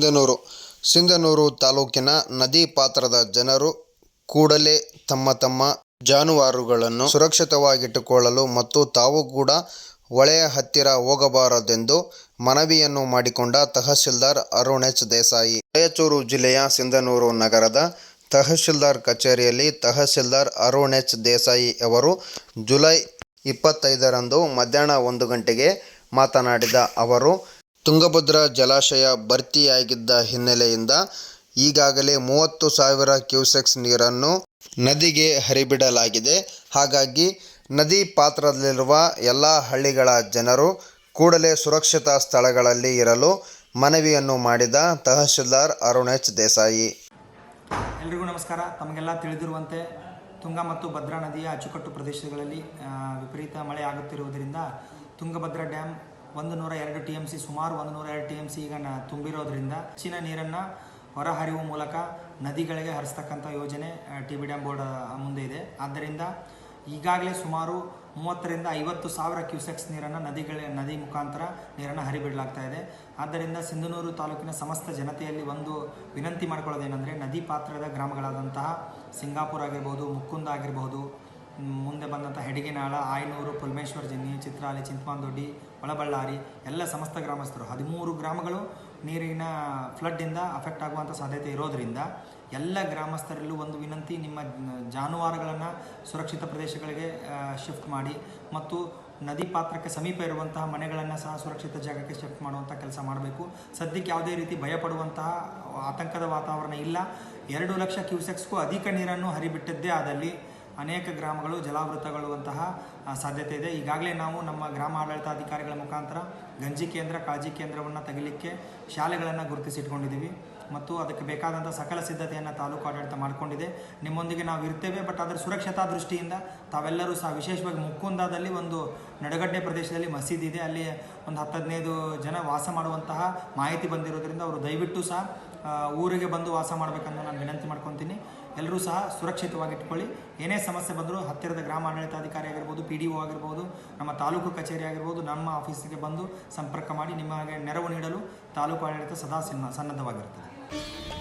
ಸಿಂಧನೂರು. ಸಿಂಧನೂರು ತಾಲೂಕಿನ ನದಿ ಪಾತ್ರದ ಜನರು ಕೂಡಲೇ ತಮ್ಮ ತಮ್ಮ ಜಾನುವಾರುಗಳನ್ನು ಸುರಕ್ಷಿತವಾಗಿಟ್ಟುಕೊಳ್ಳಲು ಮತ್ತು ತಾವು ಕೂಡ ಹೊಳೆಯ ಹತ್ತಿರ ಹೋಗಬಾರದೆಂದು ಮನವಿಯನ್ನು ಮಾಡಿಕೊಂಡ ತಹಶೀಲ್ದಾರ್ ಅರುಣ್ ಎಚ್. ದೇಸಾಯಿ. ರಾಯಚೂರು ಜಿಲ್ಲೆಯ ಸಿಂಧನೂರು ನಗರದ ತಹಶೀಲ್ದಾರ್ ಕಚೇರಿಯಲ್ಲಿ ತಹಶೀಲ್ದಾರ್ ಅರುಣ್ ಎಚ್. ದೇಸಾಯಿ ಅವರು ಜುಲೈ ಇಪ್ಪತ್ತೈದರಂದು ಮಧ್ಯಾಹ್ನ ಒಂದು ಗಂಟೆಗೆ ಮಾತನಾಡಿದ ಅವರು ತುಂಗಭದ್ರಾ ಜಲಾಶಯ ಭರ್ತಿಯಾಗಿದ್ದ ಹಿನ್ನೆಲೆಯಿಂದ ಈಗಾಗಲೇ ಮೂವತ್ತು ಸಾವಿರ ಕ್ಯೂಸೆಕ್ಸ್ ನೀರನ್ನು ನದಿಗೆ ಹರಿಬಿಡಲಾಗಿದೆ. ಹಾಗಾಗಿ ನದಿ ಪಾತ್ರದಲ್ಲಿರುವ ಎಲ್ಲ ಹಳ್ಳಿಗಳ ಜನರು ಕೂಡಲೇ ಸುರಕ್ಷಿತ ಸ್ಥಳಗಳಲ್ಲಿ ಇರಲು ಮನವಿಯನ್ನು ಮಾಡಿದ ತಹಶೀಲ್ದಾರ್ ಅರುಣ್ ಎಚ್ ದೇಸಾಯಿ. ಎಲ್ರಿಗೂ ನಮಸ್ಕಾರ. ತಮಗೆಲ್ಲ ತಿಳಿದಿರುವಂತೆ ತುಂಗ ಮತ್ತು ಭದ್ರಾ ನದಿಯ ಅಚ್ಚುಕಟ್ಟು ಪ್ರದೇಶಗಳಲ್ಲಿ ವಿಪರೀತ ಮಳೆ ಆಗುತ್ತಿರುವುದರಿಂದ ತುಂಗಭದ್ರಾ ಡ್ಯಾಮ್ ಒಂದು ನೂರ ಎರಡು ಟಿ ಎಂ ಸಿ ಸುಮಾರು ಒಂದು ನೂರ ಎರಡು ಟಿ ಎಂ ಸಿ ಈಗ ತುಂಬಿರೋದ್ರಿಂದ ಹೆಚ್ಚಿನ ನೀರನ್ನು ಹೊರಹರಿವು ಮೂಲಕ ನದಿಗಳಿಗೆ ಹರಿಸ್ತಕ್ಕಂಥ ಯೋಜನೆ ಟಿ ಬಿ ಡ್ಯಾಮ್ ಬೋರ್ಡ್ ಮುಂದೆ ಇದೆ. ಆದ್ದರಿಂದ ಈಗಾಗಲೇ ಸುಮಾರು ಮೂವತ್ತರಿಂದ ಐವತ್ತು ಸಾವಿರ ಕ್ಯೂಸೆಕ್ಸ್ ನೀರನ್ನು ನದಿಗಳ, ನದಿ ಮುಖಾಂತರ ನೀರನ್ನು ಹರಿಬಿಡಲಾಗ್ತಾ ಇದೆ. ಆದ್ದರಿಂದ ಸಿಂಧನೂರು ತಾಲೂಕಿನ ಸಮಸ್ತ ಜನತೆಯಲ್ಲಿ ಒಂದು ವಿನಂತಿ ಮಾಡ್ಕೊಳ್ಳೋದೇನೆಂದರೆ, ನದಿ ಪಾತ್ರದ ಗ್ರಾಮಗಳಾದಂತಹ ಸಿಂಗಾಪುರ ಆಗಿರ್ಬೋದು ಮುಕ್ಕುಂದ ಆಗಿರಬಹುದು ಮುಂದೆ ಬಂದಂಥ ಹೆಡಿಗೆನಾಳ, ಆಯನೂರು, ಪುಲ್ಮೇಶ್ವರ ಜನ್ನಿ ಚಿತ್ರಾಲಿ ಚಿಂತಮಾಂದೊಡ್ಡಿ ಒಳಬಳ್ಳಾರಿ ಎಲ್ಲ ಸಮಸ್ತ ಗ್ರಾಮಸ್ಥರು. ಹದಿಮೂರು ಗ್ರಾಮಗಳು ನೀರಿನ ಫ್ಲಡ್ಡಿಂದ ಅಫೆಕ್ಟ್ ಆಗುವಂಥ ಸಾಧ್ಯತೆ ಇರೋದರಿಂದ ಎಲ್ಲ ಗ್ರಾಮಸ್ಥರಲ್ಲೂ ಒಂದು ವಿನಂತಿ, ನಿಮ್ಮ ಜಾನುವಾರುಗಳನ್ನು ಸುರಕ್ಷಿತ ಪ್ರದೇಶಗಳಿಗೆ ಶಿಫ್ಟ್ ಮಾಡಿ ಮತ್ತು ನದಿ ಪಾತ್ರಕ್ಕೆ ಸಮೀಪ ಇರುವಂತಹ ಮನೆಗಳನ್ನು ಸಹ ಸುರಕ್ಷಿತ ಜಾಗಕ್ಕೆ ಶಿಫ್ಟ್ ಮಾಡುವಂಥ ಕೆಲಸ ಮಾಡಬೇಕು. ಸದ್ಯಕ್ಕೆ ಯಾವುದೇ ರೀತಿ ಭಯಪಡುವಂತಹ ಆತಂಕದ ವಾತಾವರಣ ಇಲ್ಲ. ಎರಡು ಲಕ್ಷ ಕ್ಯೂಸೆಕ್ಸ್ಗೂ ಅಧಿಕ ನೀರನ್ನು ಹರಿಬಿಟ್ಟದ್ದೇ ಆದಲ್ಲಿ ಅನೇಕ ಗ್ರಾಮಗಳು ಜಲಾವೃತಗೊಳ್ಳುವಂತಹ ಸಾಧ್ಯತೆ ಇದೆ. ಈಗಾಗಲೇ ನಾವು ನಮ್ಮ ಗ್ರಾಮ ಆಡಳಿತಾಧಿಕಾರಿಗಳ ಮುಖಾಂತರ ಗಂಜಿ ಕೇಂದ್ರ, ಕಾಳಜಿ ಕೇಂದ್ರವನ್ನು ತೆಗಿಲಿಕ್ಕೆ ಶಾಲೆಗಳನ್ನು ಗುರುತಿಸಿಟ್ಕೊಂಡಿದ್ದೀವಿ. ಮತ್ತು ಅದಕ್ಕೆ ಬೇಕಾದಂಥ ಸಕಲ ಸಿದ್ಧತೆಯನ್ನು ತಾಲೂಕು ಆಡಳಿತ ಮಾಡಿಕೊಂಡಿದೆ. ನಿಮ್ಮೊಂದಿಗೆ ನಾವು ಇರ್ತೇವೆ ಬಟ್ ಅದರ ಸುರಕ್ಷತಾ ದೃಷ್ಟಿಯಿಂದ ತಾವೆಲ್ಲರೂ ಸಹ ವಿಶೇಷವಾಗಿ ಮುಕ್ಕುಂದಾದಲ್ಲಿ ಒಂದು ನಡಗಡ್ಡೆ ಪ್ರದೇಶದಲ್ಲಿ ಮಸೀದಿ ಇದೆ. ಅಲ್ಲಿ ಒಂದು ಹತ್ತು ಹದಿನೈದು ಜನ ವಾಸ ಮಾಡುವಂತಹ ಮಾಹಿತಿ ಬಂದಿರೋದ್ರಿಂದ ಅವರು ದಯವಿಟ್ಟು ಸಹ ಊರಿಗೆ ಬಂದು ವಾಸ ಮಾಡಬೇಕಂತ ನಾನು ವಿನಂತಿ ಮಾಡ್ಕೊತೀನಿ. ಎಲ್ಲರೂ ಸಹ ಸುರಕ್ಷಿತವಾಗಿ ಇಟ್ಕೊಳ್ಳಿ ಏನೇ ಸಮಸ್ಯೆ ಬಂದರೂ ಹತ್ತಿರದ ಗ್ರಾಮ ಆಡಳಿತಾಧಿಕಾರಿ ಆಗಿರ್ಬೋದು ಪಿ ಡಿ ಒ ಆಗಿರ್ಬೋದು, ನಮ್ಮ ತಾಲೂಕು ಕಚೇರಿ ಆಗಿರ್ಬೋದು, ನಮ್ಮ ಆಫೀಸಿಗೆ ಬಂದು ಸಂಪರ್ಕ ಮಾಡಿ ನಿಮಗೆ ನೆರವು ನೀಡಲು ತಾಲೂಕು ಆಡಳಿತ ಸದಾ ಸನ್ನ Thank you.